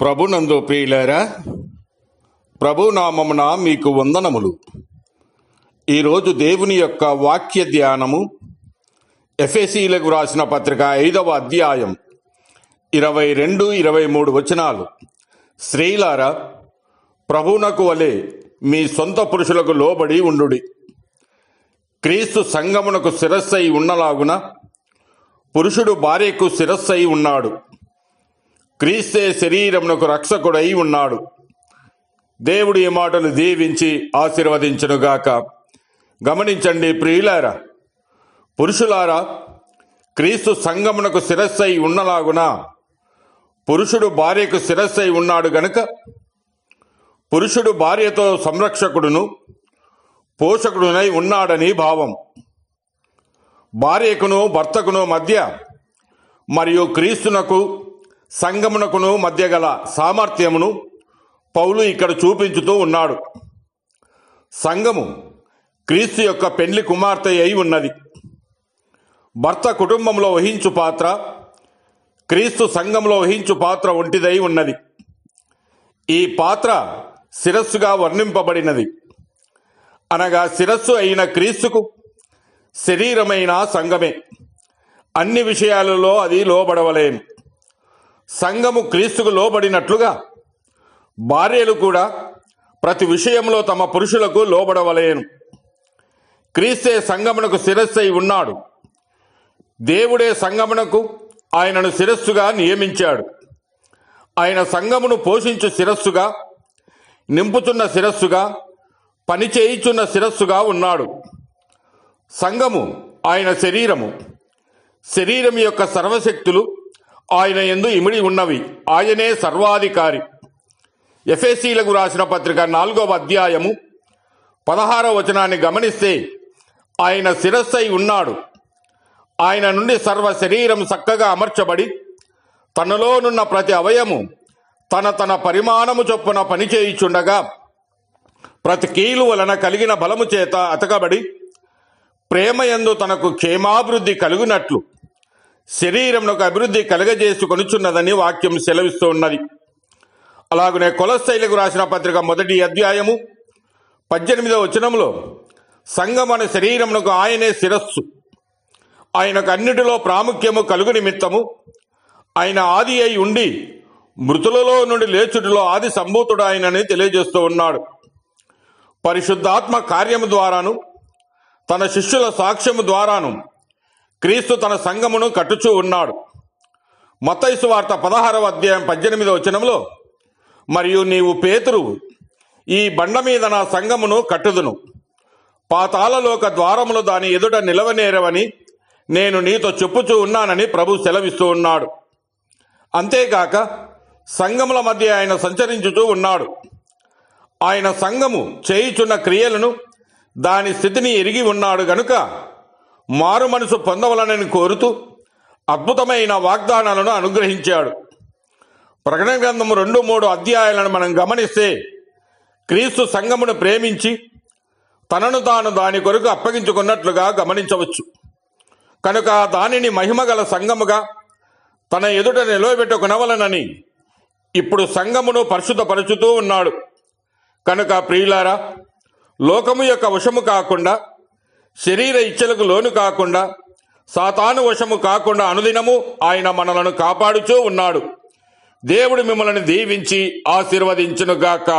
ప్రభునందు ప్రియులారా ప్రభునామమున మీకు వందనములు. ఈరోజు దేవుని యొక్క వాక్య ధ్యానము ఎఫ్ఎసీలకు రాసిన పత్రిక ఐదవ అధ్యాయం ఇరవై రెండు ఇరవై మూడు వచనాలు. స్త్రీలారా ప్రభువునకు వలె మీ సొంత పురుషులకు లోబడి ఉండుడి. క్రీస్తు సంగమునకు శిరస్సై ఉన్నలాగున పురుషుడు భార్యకు శిరస్సై ఉన్నాడు. క్రీస్తే శరీరమునకు రక్షకుడై ఉన్నాడు. దేవుడు ఈ మాటలు దీవించి ఆశీర్వదించునుగాక. గమనించండి ప్రియులారా పురుషులారా క్రీస్తు సంగమునకు శిరస్సై ఉన్నలాగున పురుషుడు భార్యకు శిరస్సై ఉన్నాడు గనుక పురుషుడు భార్యతో సంరక్షకుడును పోషకుడునై ఉన్నాడని భావం. భార్యకును భర్తకును మధ్య మరియు క్రీస్తునకు సంగమునకును మధ్య గల సామర్థ్యమును పౌలు ఇక్కడ చూపించుతూ ఉన్నాడు. సంఘము క్రీస్తు యొక్క పెండ్లి కుమార్తె అయి ఉన్నది. భర్త కుటుంబంలో వహించు పాత్ర క్రీస్తు సంఘంలో వహించు పాత్ర ఒంటిదై ఉన్నది. ఈ పాత్ర శిరస్సుగా వర్ణింపబడినది. అనగా శిరస్సు అయిన క్రీస్తుకు శరీరమైన సంఘమే. అన్ని విషయాలలో అది లోబడవలేము సంఘము క్రీస్తుకు లోబడినట్లుగా భార్యలు కూడా ప్రతి విషయంలో తమ పురుషులకు లోబడవలేను. క్రీస్తే సంగమునకు శిరస్సై ఉన్నాడు. దేవుడే సంగమునకు ఆయనను శిరస్సుగా నియమించాడు. ఆయన సంఘమును పోషించు శిరస్సుగా నింపుతున్న శిరస్సుగా పనిచేయిచున్న శిరస్సుగా ఉన్నాడు. సంఘము ఆయన శరీరము. శరీరం యొక్క సర్వశక్తులు ఆయన ఎందు ఇమిడి ఉన్నవి. ఆయనే సర్వాధికారి. ఎఫ్ఎస్సీలకు రాసిన పత్రిక నాలుగవ అధ్యాయము పదహారవ వచనాన్ని గమనిస్తే ఆయన శిరస్సై ఉన్నాడు. ఆయన నుండి సర్వ శరీరం చక్కగా అమర్చబడి తనలోనున్న ప్రతి అవయము తన తన పరిమాణము చొప్పున పనిచేయుచుండగా ప్రతి కీలు వలన కలిగిన బలము చేత అతకబడి ప్రేమయందు తనకు క్షేమాభివృద్ధి కలుగునట్లు శరీరమునకు అభివృద్ధి కలగజేసుకొనుచున్నదని వాక్యం సెలవిస్తూ ఉన్నది అలాగనే కొలస్థైలకు రాసిన పత్రిక మొదటి అధ్యాయము పద్దెనిమిదవ వచనంలో సంఘం అనే శరీరమునకు ఆయనే శిరస్సు. ఆయనకు అన్నిటిలో ప్రాముఖ్యము కలుగు నిమిత్తము. ఆయన ఆది అయి ఉండి మృతులలో నుండి లేచుటిలో ఆది సంభూతుడు ఆయనని తెలియజేస్తూ ఉన్నాడు. పరిశుద్ధాత్మ కార్యము ద్వారాను తన శిష్యుల సాక్ష్యము ద్వారాను క్రీస్తు తన సంఘమును కట్టుచూ ఉన్నాడు. మతైసు వార్త పదహారవ అధ్యాయం పద్దెనిమిదవ వచనంలో మరియు నీవు పేతురు ఈ బండ మీద నా సంఘమును కట్టుదును. పాతాళలోక ద్వారములు దాని ఎదుట నిలవనేరవని నేను నీతో చెప్పుచూ ఉన్నానని ప్రభు సెలవిస్తూ ఉన్నాడు. అంతేకాక సంఘముల మధ్య ఆయన సంచరించుతూ ఉన్నాడు. ఆయన సంఘము చేయుచున్న క్రియలను దాని స్థితిని ఎరిగి ఉన్నాడు గనుక మారు మనసు పొందవలనని కోరుతూ అద్భుతమైన వాగ్దానాలను అనుగ్రహించాడు. ప్రకటన గ్రంథము రెండు మూడు అధ్యాయాలను మనం గమనిస్తే క్రీస్తు సంఘమును ప్రేమించి తనను తాను దాని కొరకు అప్పగించుకున్నట్లుగా గమనించవచ్చు. కనుక దానిని మహిమగల సంఘముగా తన ఎదుట నిలవబెట్టుకునవలనని ఇప్పుడు సంఘమును పరిశుద్ధపరుచుతూ ఉన్నాడు. కనుక ప్రియులారా లోకము యొక్క వశము కాకుండా శరీర ఇచ్చలకు లోను కాకుండా సాతాను వశము కాకుండా అనుదినము ఆయన మనలను కాపాడుచూ ఉన్నాడు. దేవుడు మిమ్మల్ని దీవించి ఆశీర్వదించునుగాక.